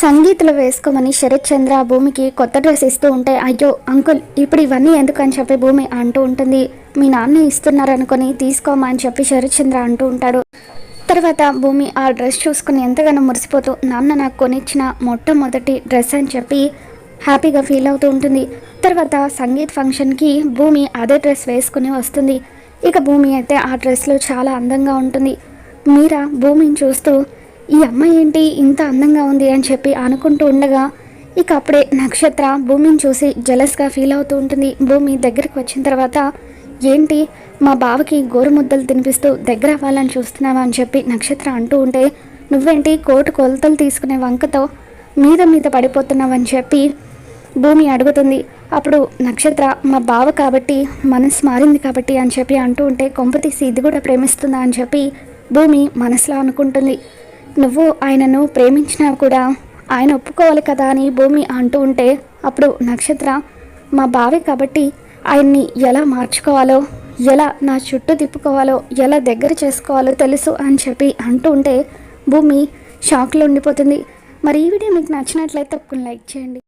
సంగీతలు వేసుకోమని శరత్ చంద్ర భూమికి కొత్త డ్రెస్ ఇస్తూ ఉంటే అయ్యో అంకుల్ ఇప్పుడు ఇవన్నీ ఎందుకని చెప్పి భూమి అంటూ ఉంటుంది. మీ నాన్న ఇస్తున్నారనుకొని తీసుకోమా అని చెప్పి శరత్ చంద్ర అంటూ ఉంటాడు. తర్వాత భూమి ఆ డ్రెస్ చూసుకుని ఎంతగానో మురిసిపోతూ నాన్న నాకు కొనిచ్చిన మొట్టమొదటి డ్రెస్ అని చెప్పి హ్యాపీగా ఫీల్ అవుతూ ఉంటుంది. తర్వాత సంగీత్ ఫంక్షన్కి భూమి అదే డ్రెస్ వేసుకుని వస్తుంది. ఇక భూమి అయితే ఆ డ్రెస్లో చాలా అందంగా ఉంటుంది. మీరా భూమిని చూస్తూ ఈ అమ్మాయి ఏంటి ఇంత అందంగా ఉంది అని చెప్పి అనుకుంటూ ఉండగా ఇక అప్పుడే నక్షత్ర భూమిని చూసి జలస్గా ఫీల్ అవుతూ ఉంటుంది. భూమి దగ్గరికి వచ్చిన తర్వాత ఏంటి మా బావకి గోరుముద్దలు తినిపిస్తూ దగ్గర అవ్వాలని చూస్తున్నావా? అని చెప్పి నక్షత్ర అంటూ ఉంటే నువ్వేంటి కోటు కొలతలు తీసుకునే వంకతో మీద మీద పడిపోతున్నావని చెప్పి భూమి అడుగుతుంది. అప్పుడు నక్షత్ర మా బావ కాబట్టి మనసు మారింది కాబట్టి అని చెప్పి అంటూ ఉంటే కొంపతీసి ఇది కూడా ప్రేమిస్తుందా? అని చెప్పి భూమి మనసులో అనుకుంటుంది. నువ్వు ఆయనను ప్రేమించినా కూడా ఆయన ఒప్పుకోవాలి కదా అని భూమి అంటూ ఉంటే అప్పుడు నక్షత్ర మా బావి కాబట్టి ఆయన్ని ఎలా మార్చుకోవాలో ఎలా నా చుట్టూ తిప్పుకోవాలో ఎలా దగ్గర చేసుకోవాలో తెలుసు అని చెప్పి అంటూ ఉంటే భూమి షాక్లో ఉండిపోతుంది. మరి ఈ వీడియో మీకు నచ్చినట్లయితే తప్పకుండా లైక్ చేయండి.